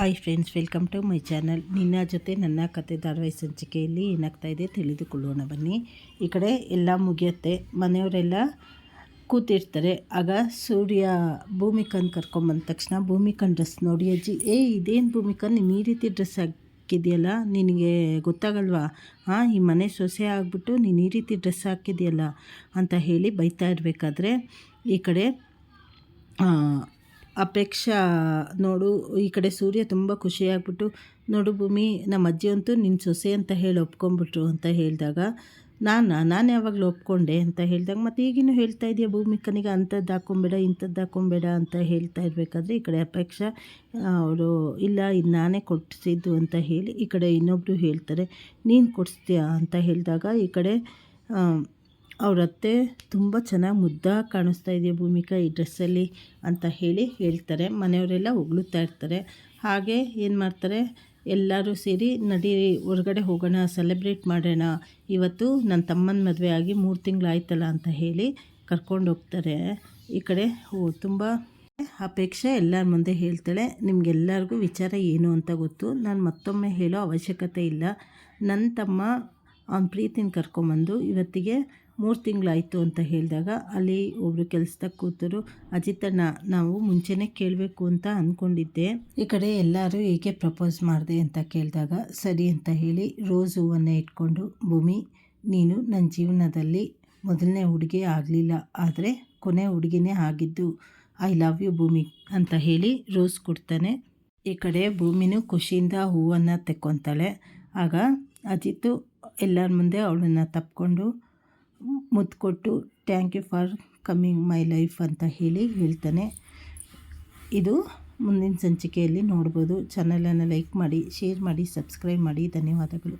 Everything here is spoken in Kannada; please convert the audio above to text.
Hi friends, welcome to my channel. ನಿನ್ನ ಜೊತೆ ನನ್ನ ಕತೆ ಧಾರಾವಾಹಿ ಸಂಚಿಕೆಯಲ್ಲಿ ಏನಾಗ್ತಾ ಇದೆ ತಿಳಿದುಕೊಳ್ಳೋಣ ಬನ್ನಿ. ಈ ಕಡೆ ಎಲ್ಲ ಮುಗಿಯುತ್ತೆ. ಮನೆಯವರೆಲ್ಲ ಕೂತಿರ್ತಾರೆ. ಆಗ ಸೂರ್ಯ ಭೂಮಿಕನ್ ಕರ್ಕೊಂಬಂದ ತಕ್ಷಣ ಭೂಮಿಕನ್ ಡ್ರೆಸ್ ನೋಡಿ, ಅಜ್ಜಿ, ಏ, ಇದೇನು ಭೂಮಿಕನ್? ನೀನು ಈ ರೀತಿ ಡ್ರೆಸ್ ಹಾಕಿದೆಯಲ್ಲ? ನಿನಗೆ ಗೊತ್ತಾಗಲ್ವಾ? ಹಾಂ ಈ ಮನೆ ಸೊಸೆ ಆಗಿಬಿಟ್ಟು ನೀನು ಈ ರೀತಿ ಡ್ರೆಸ್ ಹಾಕಿದೆಯಲ್ಲ? ಅಂತ ಹೇಳಿ ಬೈತಾ ಇರಬೇಕಾದ್ರೆ ಈ ಕಡೆ ಅಪೇಕ್ಷಾ ನೋಡು, ಈ ಕಡೆ ಸೂರ್ಯ ತುಂಬ ಖುಷಿಯಾಗ್ಬಿಟ್ಟು, ನೋಡು ಭೂಮಿ ನಮ್ಮ ಅಜ್ಜಿ ಅಂತೂ ನಿನ್ನ ಸೊಸೆ ಅಂತ ಹೇಳಿ ಒಪ್ಕೊಂಡ್ಬಿಟ್ರು ಅಂತ ಹೇಳಿದಾಗ, ನಾನು ನಾನು ಯಾವಾಗಲೂ ಒಪ್ಕೊಂಡೆ ಅಂತ ಹೇಳಿದಾಗ, ಮತ್ತು ಈಗಿನೂ ಹೇಳ್ತಾ ಇದೆಯಾ ಭೂಮಿಕನಿಗೆ ಅಂಥದ್ದು ಹಾಕೊಂಬೇಡ, ಇಂಥದ್ದು ಹಾಕೊಂಬೇಡ ಅಂತ ಹೇಳ್ತಾ ಇರಬೇಕಾದ್ರೆ, ಈ ಕಡೆ ಅಪೇಕ್ಷಾ ಅವರು ಇಲ್ಲ, ಇದು ನಾನೇ ಕೊಡಿಸಿದ್ದು ಅಂತ ಹೇಳಿ ಈ ಕಡೆ ಇನ್ನೊಬ್ಬರು ಹೇಳ್ತಾರೆ, ನೀನು ಕೊಡಿಸ್ತೀಯಾ? ಅಂತ ಹೇಳಿದಾಗ, ಈ ಕಡೆ ಅವ್ರ ಅತ್ತೆ ತುಂಬ ಚೆನ್ನಾಗಿ ಮುದ್ದಾಗಿ ಕಾಣಿಸ್ತಾ ಇದೆಯಾ ಭೂಮಿಕಾ ಈ ಡ್ರೆಸ್ಸಲ್ಲಿ ಅಂತ ಹೇಳಿ ಹೇಳ್ತಾರೆ. ಮನೆಯವರೆಲ್ಲ ಹೊಗಳುತ್ತಾ ಇರ್ತಾರೆ. ಹಾಗೆ ಏನು ಮಾಡ್ತಾರೆ? ಎಲ್ಲರೂ ಸೇರಿ ನಡಿ ಹೊರಗಡೆ ಹೋಗೋಣ ಸೆಲೆಬ್ರೇಟ್ ಮಾಡೋಣ. ಇವತ್ತು ನನ್ನ ತಮ್ಮನ ಮದುವೆ ಆಗಿ ಮೂರು ತಿಂಗಳಾಯ್ತಲ್ಲ ಅಂತ ಹೇಳಿ ಕರ್ಕೊಂಡು ಹೋಗ್ತಾರೆ. ಈ ಕಡೆ ಓ ತುಂಬ ಅಪೇಕ್ಷೆ ಎಲ್ಲರ ಮುಂದೆ ಹೇಳ್ತಾಳೆ. ನಿಮಗೆಲ್ಲರಿಗೂ ವಿಚಾರ ಏನು ಅಂತ ಗೊತ್ತು. ನಾನು ಮತ್ತೊಮ್ಮೆ ಹೇಳೋ ಅವಶ್ಯಕತೆ ಇಲ್ಲ. ನನ್ನ ತಮ್ಮ ಅವ್ನ ಪ್ರೀತಿನ ಕರ್ಕೊಂಬಂದು ಇವತ್ತಿಗೆ ಮೂರು ತಿಂಗಳಾಯಿತು ಅಂತ ಹೇಳಿದಾಗ ಅಲ್ಲಿ ಒಬ್ಬರು ಕೆಲಸದಾಗ ಕೂತರು ಅಜಿತಣ್ಣ ನಾವು ಮುಂಚೆನೇ ಕೇಳಬೇಕು ಅಂತ ಅಂದ್ಕೊಂಡಿದ್ದೆ ಈ ಕಡೆ ಎಲ್ಲರೂ ಏಕೆ ಪ್ರಪೋಸ್ ಮಾಡಿದೆ ಅಂತ ಕೇಳಿದಾಗ, ಸರಿ ಅಂತ ಹೇಳಿ ರೋಸ್ ಹೂವನ್ನು ಇಟ್ಕೊಂಡು, ಭೂಮಿ, ನೀನು ನನ್ನ ಜೀವನದಲ್ಲಿ ಮೊದಲನೇ ಹುಡುಗಿ ಆಗಲಿಲ್ಲ, ಆದರೆ ಕೊನೆ ಹುಡುಗಿನೇ ಆಗಿದ್ದು ಐ ಲವ್ ಯು ಭೂಮಿ ಅಂತ ಹೇಳಿ ರೋಸ್ ಕೊಡ್ತಾನೆ. ಈ ಕಡೆ ಭೂಮಿನೂ ಖುಷಿಯಿಂದ ಹೂವನ್ನು ತೆಕ್ಕೊತಾಳೆ. ಆಗ ಅಜಿತು ಎಲ್ಲರ ಮುಂದೆ ಅವಳನ್ನು ತಪ್ಕೊಂಡು ಮುತ್ತು ಕೊಟ್ಟು thank you for coming my life ಅಂತ ಹೇಳಿ ಹೇಳ್ತಾನೆ. ಇದು ಮುಂದಿನ ಸಂಚಿಕೆಯಲ್ಲಿ ನೋಡ್ಬೋದು. ಚಾನಲನ್ನು ಲೈಕ್ ಮಾಡಿ ಶೇರ್ ಮಾಡಿ ಸಬ್ಸ್ಕ್ರೈಬ್ ಮಾಡಿ. ಧನ್ಯವಾದಗಳು.